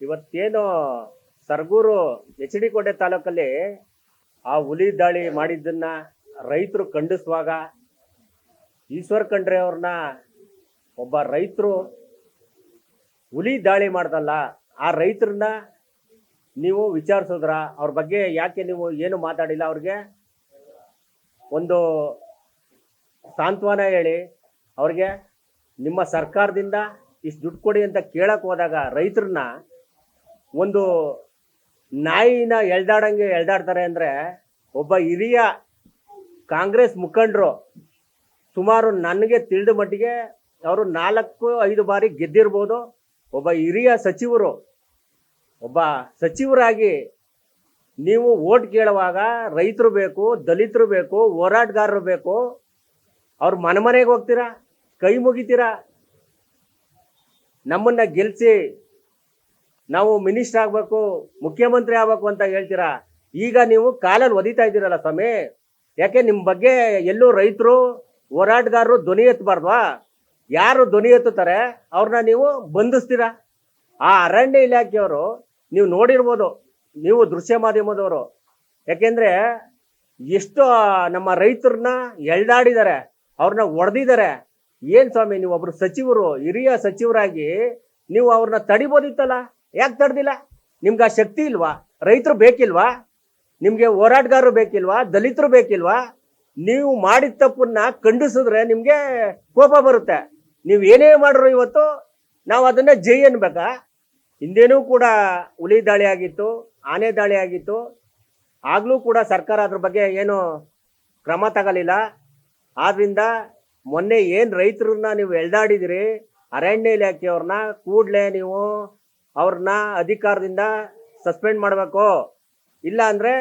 ಇವತ್ತೇನು Sargur H D ಕೋಟೆ ತಾಲೂಕಲ್ಲಿ ಆ ಹುಲಿ ದಾಳಿ ಮಾಡಿದ್ದನ್ನ ರೈತರು ಖಂಡಿಸುವಾಗ ಈಶ್ವರ್ ಖಂಡ್ರೆ ಅವ್ರನ್ನ ಒಬ್ಬ ರೈತರು ಹುಲಿ ದಾಳಿ ಮಾಡ್ದಲ್ಲ, ಆ ರೈತರನ್ನ ನೀವು ವಿಚಾರಿಸಿದ್ರ? ಅವ್ರ ಬಗ್ಗೆ ಯಾಕೆ ನೀವು ಏನು ಮಾತಾಡಿಲ್ಲ? ಅವ್ರಿಗೆ ಒಂದು ಸಾಂತ್ವನ ಹೇಳಿ. ಅವ್ರಿಗೆ ನಿಮ್ಮ ಸರ್ಕಾರದಿಂದ ಇಷ್ಟು ದುಡ್ಡು ಕೊಡಿ ಅಂತ ಕೇಳಕ್ ಹೋದಾಗ ರೈತರನ್ನ ಒಂದು ನಾಯಿನ ಎಳ್ದಾಡಂಗೆ ಎಳ್ದಾಡ್ತಾರೆ ಅಂದ್ರೆ ಒಬ್ಬ ಹಿರಿಯ ಕಾಂಗ್ರೆಸ್ ಮುಖಂಡರು ಸುಮಾರು ನನಗೆ ತಿಳಿದ ಮಟ್ಟಿಗೆ ಅವರು ನಾಲ್ಕು, ಐದು ಬಾರಿ ಗೆದ್ದಿರ್ಬೋದು. ಒಬ್ಬ ಹಿರಿಯ ಸಚಿವರು, ಒಬ್ಬ ಸಚಿವರಾಗಿ ನೀವು ಓಟ್ ಕೇಳುವಾಗ ರೈತರು ಬೇಕು, ದಲಿತರು ಬೇಕು, ಹೋರಾಟಗಾರರು ಬೇಕು, ಅವ್ರ ಮನೆ ಮನೆಗೆ ಹೋಗ್ತೀರಾ? ಕೈ ಮುಗಿತೀರಾ? ನಮ್ಮನ್ನ ಗೆಲ್ಸಿ ನಾವು ಮಿನಿಸ್ಟರ್ ಆಗಬೇಕು, ಮುಖ್ಯಮಂತ್ರಿ ಆಗ್ಬೇಕು ಅಂತ ಹೇಳ್ತೀರಾ? ಈಗ ನೀವು ಕಾಲಲ್ಲಿ ಒದಿತಾ ಇದ್ದೀರಲ್ಲ ಸ್ವಾಮಿ. ಯಾಕೆ ನಿಮ್ಮ ಬಗ್ಗೆ ಎಲ್ಲೂ ರೈತರು, ಹೋರಾಟಗಾರರು ಧ್ವನಿ ಎತ್ತಬಾರ್ದ್ವಾ? ಯಾರು ಧ್ವನಿ ಎತ್ತುತ್ತಾರೆ, ಅವ್ರನ್ನ ನೀವು ಬಂಧಿಸ್ತೀರಾ? ಆ ಅರಣ್ಯ ಇಲಾಖೆಯವರು ನೀವು ನೋಡಿರ್ಬೋದು, ನೀವು ದೃಶ್ಯ ಮಾಧ್ಯಮದವರು. ಯಾಕೆಂದ್ರೆ ಎಷ್ಟು ನಮ್ಮ ರೈತರನ್ನ ಎಳ್ದಾಡಿದ್ದಾರೆ, ಅವ್ರನ್ನ ಒಡೆದಿದ್ದಾರೆ. ಏನ್ ಸ್ವಾಮಿ ನೀವು ಒಬ್ಬರು ಸಚಿವರು, ಹಿರಿಯ ಸಚಿವರಾಗಿ ನೀವು ಅವ್ರನ್ನ ತಡಿಬೋದಿತ್ತಲ್ಲ? ಯಾಕೆ ತಡೆದಿಲ್ಲ? ನಿಮ್ಗೆ ಆ ಶಕ್ತಿ ಇಲ್ವಾ? ರೈತರು ಬೇಕಿಲ್ವಾ? ನಿಮಗೆ ಹೋರಾಟಗಾರರು ಬೇಕಿಲ್ವಾ? ದಲಿತರು ಬೇಕಿಲ್ವಾ? ನೀವು ಮಾಡಿದ ತಪ್ಪನ್ನ ಖಂಡಿಸಿದ್ರೆ ನಿಮಗೆ ಕೋಪ ಬರುತ್ತೆ. ನೀವು ಏನೇ ಮಾಡ್ರು ಇವತ್ತು, ನಾವು ಅದನ್ನ ಜೈ ಅನ್ಬೇಕಾ? ಹಿಂದೇನೂ ಕೂಡ ಹುಲಿ ದಾಳಿ ಆಗಿತ್ತು, ಆನೆ ದಾಳಿ ಆಗಿತ್ತು. ಆಗಲೂ ಕೂಡ ಸರ್ಕಾರ ಅದ್ರ ಬಗ್ಗೆ ಏನು ಕ್ರಮ ತಗಲಿಲ್ಲ. ಆದ್ರಿಂದ ಮೊನ್ನೆ ಏನು ರೈತರನ್ನ ನೀವು ಎಳ್ದಾಡಿದಿರಿ, ಅರಣ್ಯ ಇಲಾಖೆಯವ್ರನ್ನ ಕೂಡಲೇ ನೀವು ಅವ್ರನ್ನ ಅಧಿಕಾರದಿಂದ ಸಸ್ಪೆಂಡ್ ಮಾಡಬೇಕು. ಇಲ್ಲ ಅಂದ್ರೆ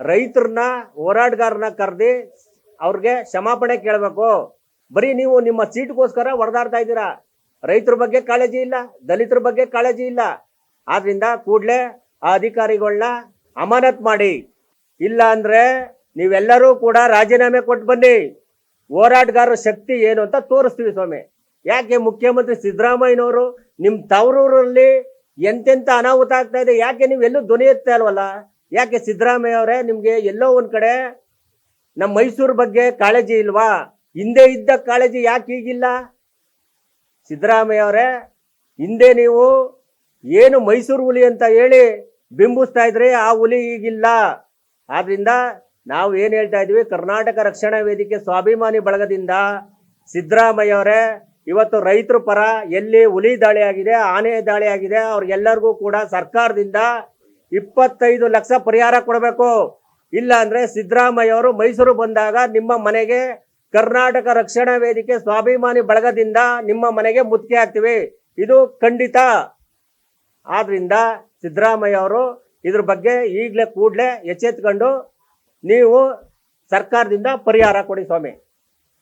ರೈತರನ್ನ ಹೋರಾಟಗಾರನ ಕರೆದಿ ಅವ್ರಿಗೆ ಕ್ಷಮಾಪಣೆ ಕೇಳಬೇಕು. ಬರೀ ನೀವು ನಿಮ್ಮ ಸೀಟ್ಗೋಸ್ಕರ ಹೊಡೆದಾಡ್ತಾ ಇದ್ದೀರಾ. ರೈತರ ಬಗ್ಗೆ ಕಾಳಜಿ ಇಲ್ಲ, ದಲಿತರ ಬಗ್ಗೆ ಕಾಳಜಿ ಇಲ್ಲ. ಆದ್ರಿಂದ ಕೂಡಲೇ ಆ ಅಧಿಕಾರಿಗಳನ್ನ ಅಮಾನತ್ ಮಾಡಿ. ಇಲ್ಲ ಅಂದ್ರೆ ನೀವೆಲ್ಲರೂ ಕೂಡ ರಾಜೀನಾಮೆ ಕೊಟ್ಟು ಬನ್ನಿ. ಹೋರಾಟಗಾರರ ಶಕ್ತಿ ಏನು ಅಂತ ತೋರಿಸ್ತೀವಿ ಸ್ವಾಮಿ. ಯಾಕೆ ಮುಖ್ಯಮಂತ್ರಿ ಸಿದ್ದರಾಮಯ್ಯನವರು ನಿಮ್ಮ ತವರೂರಲ್ಲಿ ಎಂತೆಂತ ಅನಾಹುತ ಆಗ್ತಾ ಇದೆ? ಯಾಕೆ ನೀವು ಎಲ್ಲೂ ಧ್ವನಿ ಎತ್ತಾ ಇಲ್ವಲ್ಲ? ಯಾಕೆ ಸಿದ್ದರಾಮಯ್ಯ ಅವರೇ, ನಿಮ್ಗೆ ಎಲ್ಲೋ ಒಂದ್ ಕಡೆ ನಮ್ಮ ಮೈಸೂರು ಬಗ್ಗೆ ಕಾಳಜಿ ಇಲ್ವಾ? ಹಿಂದೆ ಇದ್ದ ಕಾಳಜಿ ಯಾಕೆ ಈಗಿಲ್ಲ? ಸಿದ್ದರಾಮಯ್ಯ ಅವರೇ, ಹಿಂದೆ ನೀವು ಏನು ಮೈಸೂರು ಹುಲಿ ಅಂತ ಹೇಳಿ ಬಿಂಬಿಸ್ತಾ ಇದ್ರಿ ಆ ಹುಲಿ ಈಗಿಲ್ಲ. ಆದ್ರಿಂದ ನಾವು ಏನ್ ಹೇಳ್ತಾ ಇದೀವಿ? ಕರ್ನಾಟಕ ರಕ್ಷಣಾ ವೇದಿಕೆ ಸ್ವಾಭಿಮಾನಿ ಬಳಗದಿಂದ ಸಿದ್ದರಾಮಯ್ಯ ಅವರೇ ಇವತ್ತು ರೈತರ ಪರ ಎಲ್ಲಿ ಹುಲಿ ದಾಳಿ ಆಗಿದೆ, ಆನೆ ದಾಳಿ ಆಗಿದೆ, ಅವ್ರಿಗೆಲ್ಲರಿಗೂ ಕೂಡ ಸರ್ಕಾರದಿಂದ ಇಪ್ಪತ್ತೈದು ಲಕ್ಷ ಪರಿಹಾರ ಕೊಡಬೇಕು. ಇಲ್ಲ ಅಂದ್ರೆ ಸಿದ್ದರಾಮಯ್ಯ ಅವರು ಮೈಸೂರು ಬಂದಾಗ ನಿಮ್ಮ ಮನೆಗೆ ಕರ್ನಾಟಕ ರಕ್ಷಣಾ ವೇದಿಕೆ ಸ್ವಾಭಿಮಾನಿ ಬಳಗದಿಂದ ನಿಮ್ಮ ಮನೆಗೆ ಮುತ್ತಿಗೆ ಹಾಕ್ತಿವಿ. ಇದು ಖಂಡಿತ. ಆದ್ರಿಂದ ಸಿದ್ದರಾಮಯ್ಯ ಅವರು ಇದ್ರ ಬಗ್ಗೆ ಈಗಲೇ ಕೂಡಲೇ ಎಚ್ಚೆತ್ಕೊಂಡು ನೀವು ಸರ್ಕಾರದಿಂದ ಪರಿಹಾರ ಕೊಡಿ ಸ್ವಾಮಿ.